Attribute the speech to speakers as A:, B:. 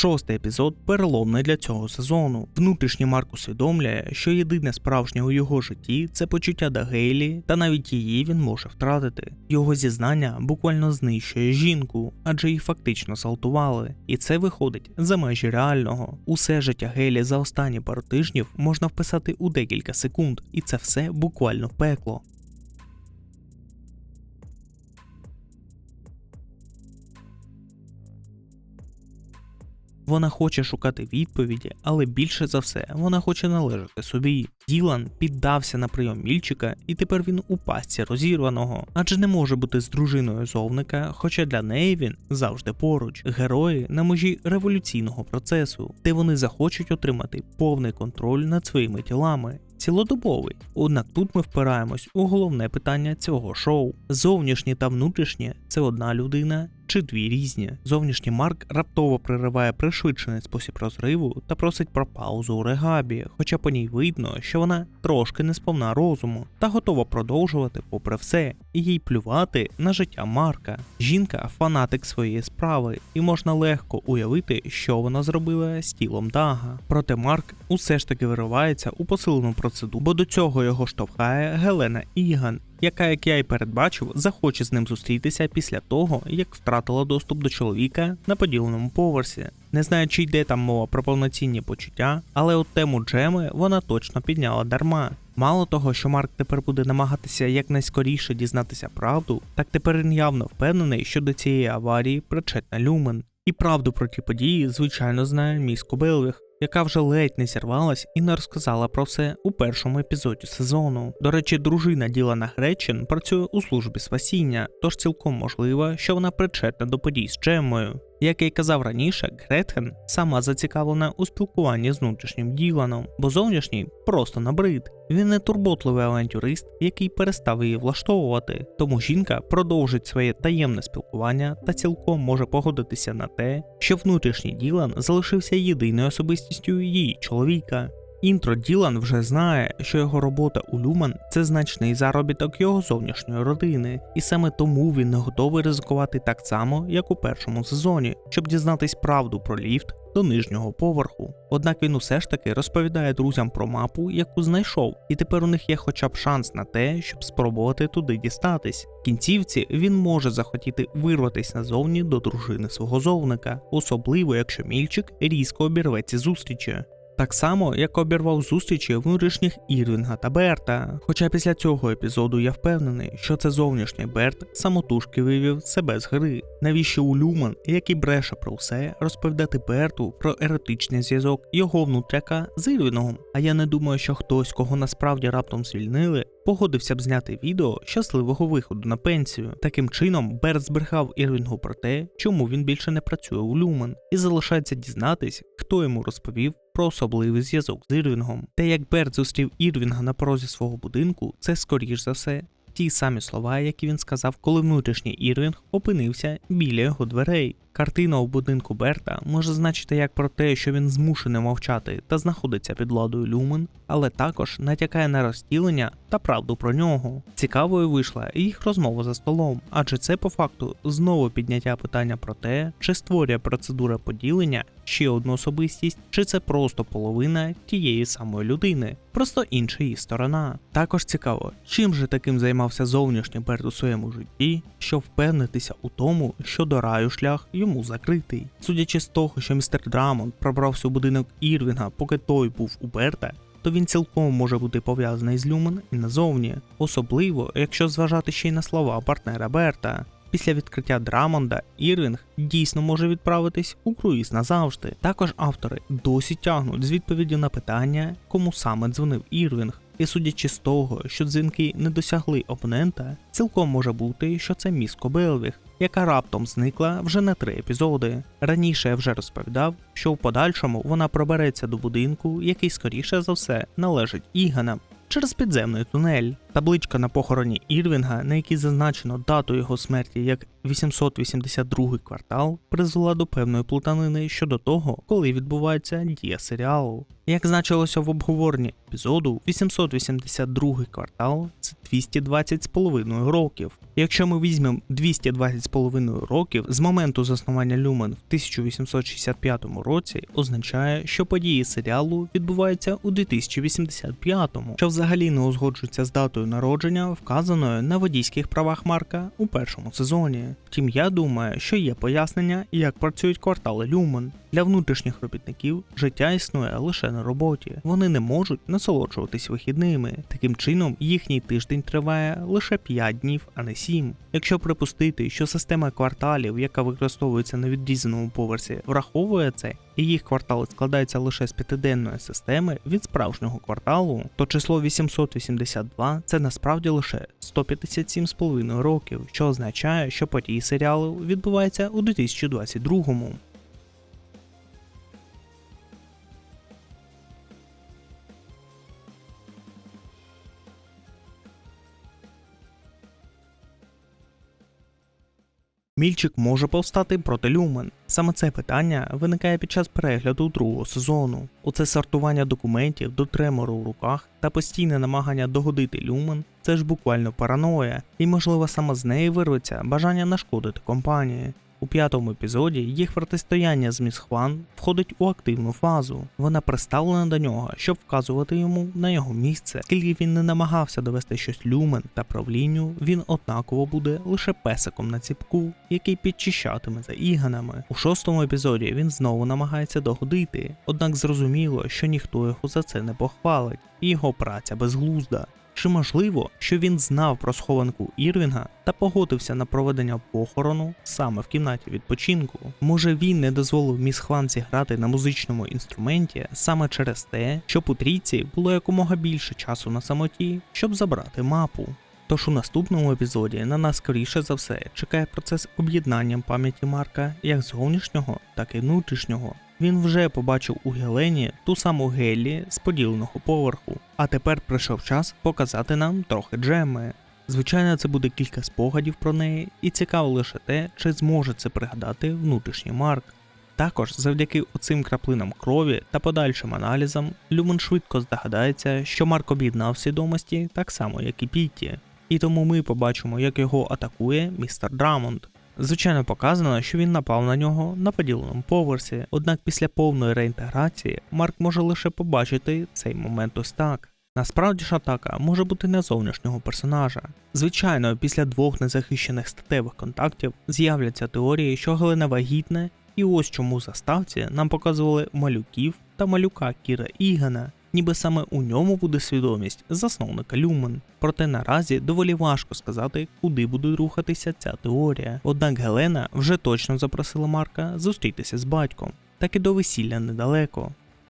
A: Шостий епізод переломний для цього сезону. Внутрішній Марк усвідомлює, що єдине справжнє у його житті це почуття до Гейлі, та навіть її він може втратити. Його зізнання буквально знищує жінку, адже її фактично салтували, і це виходить за межі реального. Усе життя Гейлі за останні пару тижнів можна вписати у декілька секунд, і це все буквально в пекло. Вона хоче шукати відповіді, але більше за все вона хоче належати собі. Ділан піддався на прийом мільчика, і тепер він у пастці розірваного, адже не може бути з дружиною зовника, хоча для неї він завжди поруч. Герої на межі революційного процесу, де вони захочуть отримати повний контроль над своїми тілами. Цілодобовий. Однак тут ми впираємось у головне питання цього шоу: зовнішнє та внутрішнє це одна людина чи дві різні. Зовнішній Марк раптово пририває пришвидшений спосіб розриву та просить про паузу у регабі, хоча по ній видно, що вона трошки не сповна розуму та готова продовжувати попри все, і їй плювати на життя Марка. Жінка фанатик своєї справи, і можна легко уявити, що вона зробила з тілом Дага. Проте Марк усе ж таки виривається у посилену процедуру, бо до цього його штовхає Гелена Іган, яка, як я й передбачив, захоче з ним зустрітися після того, як втратила доступ до чоловіка на поділеному поверсі. Не знаю, чи йде там мова про повноцінні почуття, але от тему Джеми вона точно підняла дарма. Мало того, що Марк тепер буде намагатися якнайскоріше дізнатися правду, так тепер він явно впевнений, що до цієї аварії причетна Люмен. І правду про ті події, звичайно, знає міс Кобелвіх, яка вже ледь не зірвалась і не розказала про все у першому епізоді сезону. До речі, дружина Ділана Гречин працює у службі спасіння, тож цілком можливо, що вона причетна до подій з Джеммою. Як я казав раніше, Гретхен сама зацікавлена у спілкуванні з внутрішнім Діланом, бо зовнішній просто набрид. Він не турботливий авантюрист, який перестав її влаштовувати. Тому жінка продовжить своє таємне спілкування та цілком може погодитися на те, що внутрішній Ділан залишився єдиною особистістю її чоловіка. Інтро Ділан вже знає, що його робота у Люман це значний заробіток його зовнішньої родини, і саме тому він не готовий ризикувати так само, як у першому сезоні, щоб дізнатись правду про ліфт до нижнього поверху. Однак він усе ж таки розповідає друзям про мапу, яку знайшов, і тепер у них є хоча б шанс на те, щоб спробувати туди дістатись. В кінцівці він може захотіти вирватися назовні до дружини свого зовника, особливо якщо мільчик різко обірветься зустрічі. Так само, як обірвав зустрічі внутрішніх Ірвінга та Берта. Хоча після цього епізоду я впевнений, що це зовнішній Берт самотужки вивів себе з гри. Навіщо у Люман, який бреше про все, розповідати Берту про еротичний зв'язок його внутряка з Ірвінгом? А я не думаю, що хтось, кого насправді раптом звільнили, погодився б зняти відео щасливого виходу на пенсію. Таким чином, Берт збрехав Ірвінгу про те, чому він більше не працює у Люмен, і залишається дізнатись, хто йому розповів про особливий зв'язок з Ірвінгом. Те, як Берт зустрів Ірвінга на порозі свого будинку, це скоріш за все. Ті самі слова, які він сказав, коли внутрішній Ірвінг опинився біля його дверей. Картина у будинку Берта може значити як про те, що він змушений мовчати та знаходиться під владою Люмен, але також натякає на розділення та правду про нього. Цікавою вийшла і їх розмова за столом, адже це по факту знову підняття питання про те, чи створює процедура поділення ще одну особистість, чи це просто половина тієї самої людини, просто інша її сторона. Також цікаво, чим же таким займався зовнішній Берт у своєму житті, щоб впевнитися у тому, що до раю шлях йому закритий. Судячи з того, що містер Драмонд пробрався у будинок Ірвінга, поки той був у Берта. То він цілком може бути пов'язаний з Люмен і назовні, особливо якщо зважати ще й на слова партнера Берта. Після відкриття Драмонда Ірвінг дійсно може відправитись у круїз назавжди. Також автори досі тягнуть з відповіді на питання, кому саме дзвонив Ірвінг. І судячи з того, що дзвінки не досягли опонента, цілком може бути, що це міско Белвіг, яка раптом зникла вже на три епізоди. Раніше я вже розповідав, що в подальшому вона пробереться до будинку, який скоріше за все належить Іганам через підземний тунель. Табличка на похороні Ірвінга, на якій зазначено дату його смерті як 882 квартал, призвела до певної плутанини щодо того, коли відбувається дія серіалу. Як значилося в обговоренні епізоду, 882 квартал це 220 з половиною років. Якщо ми візьмемо 220 з половиною років з моменту заснування Люмен в 1865 році, означає, що події серіалу відбуваються у 2085, що взагалі не узгоджується з датою народження, вказаною на водійських правах Марка у першому сезоні. Втім, я думаю, що є пояснення, як працюють квартали Люмен. Для внутрішніх робітників життя існує лише на роботі. Вони не можуть насолоджуватись вихідними. Таким чином, їхній тиждень триває лише 5 днів, а не 7. Якщо припустити, що система кварталів, яка використовується на відрізаному поверсі, враховує це, і їх квартали складаються лише з п'ятиденної системи від справжнього кварталу, то число 882 це насправді лише 157,5 років, що означає, що події серіалу відбуваються у 2022-му. Мільчик може повстати проти Люмен. Саме це питання виникає під час перегляду другого сезону. Оце сортування документів до тремору в руках та постійне намагання догодити Люмен це ж буквально параноя, і можливо саме з неї вирветься бажання нашкодити компанії. У п'ятому епізоді їх протистояння з міс Хван входить у активну фазу. Вона приставлена до нього, щоб вказувати йому на його місце. Скільки він не намагався довести щось люмен та правлінню, він однаково буде лише песиком на ціпку, який підчищатиме за іганами. У шостому епізоді він знову намагається догодити, однак зрозуміло, що ніхто його за це не похвалить, і його праця безглузда. Чи можливо, що він знав про схованку Ірвінга та погодився на проведення похорону саме в кімнаті відпочинку? Може він не дозволив міс Хванці грати на музичному інструменті саме через те, щоб у трійці було якомога більше часу на самоті, щоб забрати мапу? Тож у наступному епізоді на нас скоріше за все чекає процес об'єднання пам'яті Марка як зовнішнього, так і внутрішнього. Він вже побачив у Гелені ту саму Геллі з поділеного поверху, а тепер прийшов час показати нам трохи Джеми. Звичайно, це буде кілька спогадів про неї, і цікаво лише те, чи зможе це пригадати внутрішній Марк. Також завдяки оцим краплинам крові та подальшим аналізам, Люмен швидко здогадається, що Марк об'єднав свідомості так само, як і Пітті. І тому ми побачимо, як його атакує містер Драмонд. Звичайно, показано, що він напав на нього на поділеному поверсі, однак після повної реінтеграції Марк може лише побачити цей момент ось так. Насправді ж атака може бути не зовнішнього персонажа. Звичайно, після двох незахищених статевих контактів з'являться теорії, що Гелена вагітна, і ось чому заставці нам показували малюків та малюка Кіра Ігана, ніби саме у ньому буде свідомість засновника Люмен. Проте наразі доволі важко сказати, куди буде рухатися ця теорія. Однак Гелена вже точно запросила Марка зустрітися з батьком. Так і до весілля недалеко.